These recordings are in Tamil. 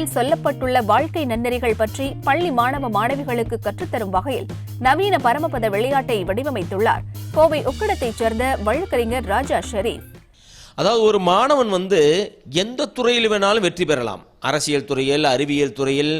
பரமபதத்தில் சொல்லப்பட்டுள்ள வாழ்க்கை நன்னெறிகள் பற்றி பள்ளி மாணவ மாணவிகளுக்கு கற்றுத்தரும் வகையில் நவீன பரமபத விளையாட்டை வடிவமைத்துள்ளார். கோவை உக்கடத்தைச் சேர்ந்த வழக்கறிஞர் ராஜா ஷெரீப் அதாவது ஒரு மாணவன் வந்து எந்த துறையில் வேணாலும் வெற்றி பெறலாம். அரசியல் துறையில் அறிவியல் துறையில்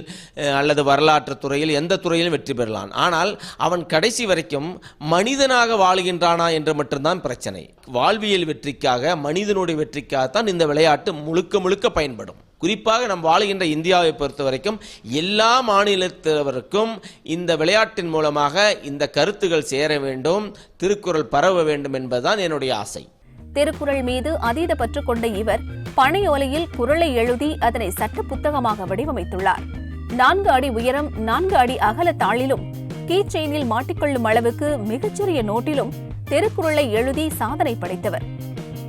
அல்லது வரலாற்று துறையில் எந்த துறையிலும் வெற்றி பெறலாம். ஆனால் அவன் கடைசி வரைக்கும் மனிதனாக வாழுகின்றானா என்று மட்டும்தான் பிரச்சனை. வாழ்வியல் வெற்றிக்காக மனிதனுடைய வெற்றிக்காகத்தான் இந்த விளையாட்டு முழுக்க முழுக்க பயன்படும். குறிப்பாக நம் வாழுகின்ற இந்தியாவை பொறுத்த வரைக்கும் எல்லா மாநிலத்தவருக்கும் இந்த விளையாட்டின் மூலமாக இந்த கருத்துகள் சேர வேண்டும் திருக்குறள் பரவ வேண்டும் என்பதுதான் என்னுடைய ஆசை. திருக்குறள் மீது அதீத பற்று கொண்ட இவர் பனையோலையில் குறளை எழுதி அதனை சட்ட புத்தகமாக வடிவமைத்துள்ளார். நான்கு அடி உயரம் நான்கு அடி அகல தாளிலும் கீச்செயினில் மாட்டிக்கொள்ளும் அளவுக்கு மிகச்சிறிய நோட்டிலும் திருக்குறளை எழுதி சாதனை படைத்தவர்.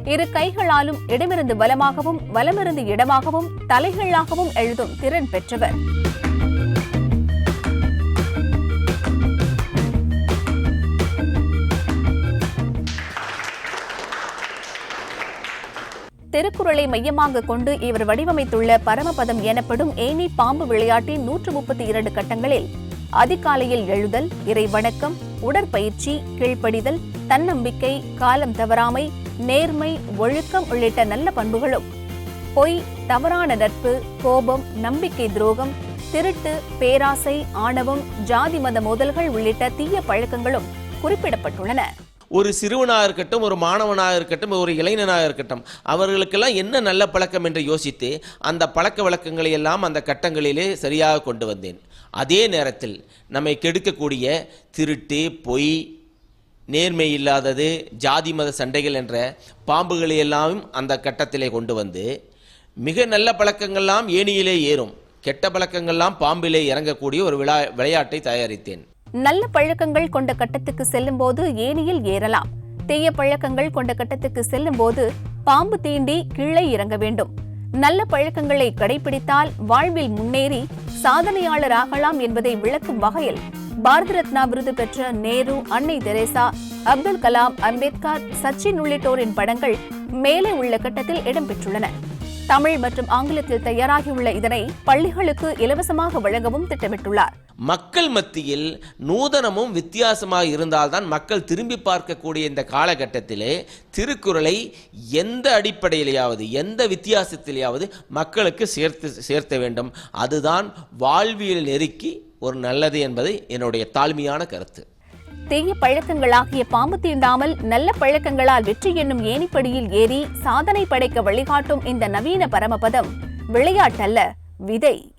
இரு கைகளாலும் இடமிருந்து வலமாகவும் வலமிருந்து இடமாகவும் தலைகளாகவும் எழுதும் திறன் பெற்றவர். திருக்குறளை மையமாக கொண்டு இவர் வடிவமைத்துள்ள பரமபதம் எனப்படும் ஏனி பாம்பு விளையாட்டின் நூற்று முப்பத்தி இரண்டு கட்டங்களில் அதிகாலையில் எழுதல் இறை வணக்கம் உடற்பயிற்சி கீழ்ப்படிதல் தன்னம்பிக்கை காலம் தவறாமை நேர்மை ஒழுக்கம் உள்ளிட்ட நல்ல பண்புகளும். பொய் தவறான நட்பு கோபம் நம்பிக்கை துரோகம் திருட்டு பேராசை ஆணவம் ஜாதி மத மோதல்கள் உள்ளிட்ட தீய பழக்கங்களும் குறிப்பிடப்பட்டுள்ளன. ஒரு சிறுவனாக இருக்கட்டும் ஒரு மாணவனாக இருக்கட்டும் ஒரு இளைஞனாக இருக்கட்டும் அவர்களுக்கெல்லாம் என்ன நல்ல பழக்கம் என்று யோசித்து அந்த பழக்க வழக்கங்களை எல்லாம் அந்த கட்டங்களிலே சரியாக கொண்டு வந்தேன். அதே நேரத்தில் நம்மை கெடுக்கக்கூடிய திருட்டு பொய் நேர்மை இல்லாதது ஜாதி மத சண்டைகள் என்ற பாம்புகளையெல்லாம் அந்த கட்டத்திலே கொண்டு வந்து மிக நல்ல பழக்கங்கள்லாம் ஏணியிலே ஏறும். கெட்ட பழக்கங்கள்லாம் பாம்பிலே இறங்கக்கூடிய ஒரு விழா விளையாட்டை தயாரித்தேன். நல்ல பழக்கங்கள் கொண்ட கட்டத்துக்கு செல்லும்போது ஏணியில் ஏறலாம். தீய பழக்கங்கள் கொண்ட கட்டத்துக்கு செல்லும்போது பாம்பு தீண்டி கீழே இறங்க வேண்டும். நல்ல பழக்கங்களை கடைபிடித்தால் வாழ்வில் முன்னேறி சாதனையாளராகலாம் என்பதை விளக்கும் வகையில் பாரத ரத்னா விருது பெற்ற நேரு அன்னை தெரேசா அப்துல் கலாம் அம்பேத்கர் சச்சின் உள்ளிட்டோரின் படங்கள் மேலே உள்ள கட்டத்தில் இடம்பெற்றுள்ளன. தமிழ் மற்றும் ஆங்கிலத்தில் தயாராகியுள்ள இதனை பள்ளிகளுக்கு இலவசமாக வழங்கவும் திட்டமிட்டுள்ளார். மக்கள் மத்தியில் நூதனமும் வித்தியாசமாக இருந்தால்தான் மக்கள் திரும்பி பார்க்கக்கூடிய இந்த காலகட்டத்திலே திருக்குறளை எந்த அடிப்படையிலேயாவது எந்த வித்தியாசத்திலேயாவது மக்களுக்கு சேர்த்து சேர்த்த வேண்டும். அதுதான் வாழ்வியல் நெருக்கி ஒரு நல்லது என்பது என்னுடைய தாழ்மையான கருத்து. தீய பழக்கங்களாகிய பாம்பு தீண்டாமல் நல்ல பழக்கங்களால் வெற்றி என்னும் ஏணிப்படியில் ஏறி சாதனை படைக்க வழிகாட்டும் இந்த நவீன பரமபதம். விளையாட்டல்ல விதை.